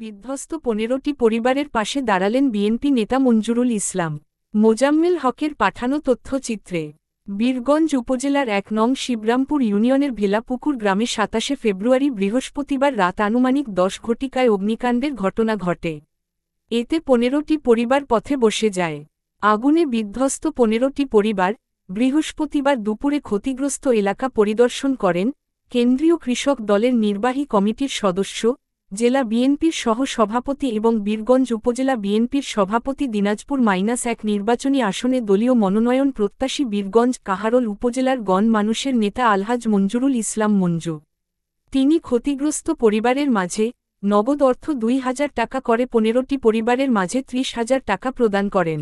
বিধ্বস্ত পনেরোটি পরিবারের পাশে দাঁড়ালেন বিএনপি নেতা মঞ্জুরুল ইসলাম। মোজাম্মেল হকের পাঠানো তথ্যচিত্রে, বীরগঞ্জ উপজেলার এক নং শিবরামপুর ইউনিয়নের ভেলাপুকুর গ্রামে সাতাশে ফেব্রুয়ারি বৃহস্পতিবার রাত আনুমানিক দশ ঘটিকায় অগ্নিকাণ্ডের ঘটনা ঘটে। এতে পনেরোটি পরিবার পথে বসে যায়। আগুনে বিধ্বস্ত পনেরোটি পরিবার বৃহস্পতিবার দুপুরে ক্ষতিগ্রস্ত এলাকা পরিদর্শন করেন কেন্দ্রীয় কৃষক দলের নির্বাহী কমিটির সদস্য জেলা বিএনপির সহ সভাপতি এবং বীরগঞ্জ উপজেলা বিএনপির সভাপতি দিনাজপুর মাইনাস এক নির্বাচনী আসনে দলীয় মনোনয়ন প্রত্যাশী বীরগঞ্জ কাহারল উপজেলার গণ মানুষের নেতা আলহাজ মঞ্জুরুল ইসলাম মঞ্জু। তিনি ক্ষতিগ্রস্ত পরিবারের মাঝে নগদ অর্থ দুই হাজার টাকা করে পনেরোটি পরিবারের মাঝে ত্রিশ হাজার টাকা প্রদান করেন।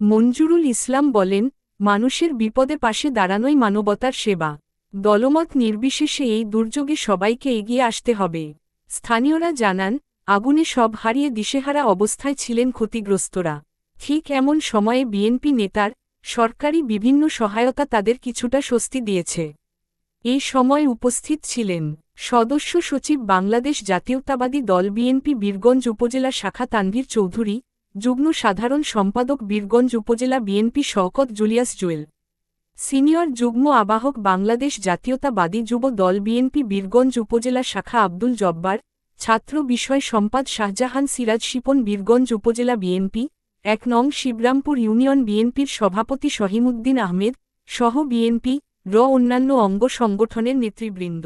মঞ্জুরুল ইসলাম বলেন, মানুষের বিপদে পাশে দাঁড়ানোই মানবতার সেবা। দলমত নির্বিশেষে এই দুর্যোগে সবাইকে এগিয়ে আসতে হবে। স্থানীয়রা জানান, আগুনে সব হারিয়ে দিশেহারা অবস্থায় ছিলেন ক্ষতিগ্রস্তরা। ঠিক এমন সময়ে বিএনপি নেতার সরকারি বিভিন্ন সহায়তা তাদের কিছুটা স্বস্তি দিয়েছে। এই সময় উপস্থিত ছিলেন সদস্য সচিব বাংলাদেশ জাতীয়তাবাদী দল বিএনপি বীরগঞ্জ উপজেলা শাখা তানভীর চৌধুরী, যুগ্ম সাধারণ সম্পাদক বীরগঞ্জ উপজেলা BNP Shawkat Julius Jewel. Senior যুগ্ম আবাহক বাংলাদেশ জাতীয়তাবাদী যুব দল বিএনপি বীরগঞ্জ উপজেলা শাখা আব্দুল জব্বার, ছাত্র বিষয় সম্পাদ শাহজাহান সিরাজ শিপন বীরগঞ্জ উপজেলা বিএনপি, এক নং শিবরামপুর ইউনিয়ন বিএনপির সভাপতি শহিমুদ্দিন আহমেদ, সহ বিএনপি, র অন্যান্য অঙ্গ সংগঠনের নেতৃবৃন্দ।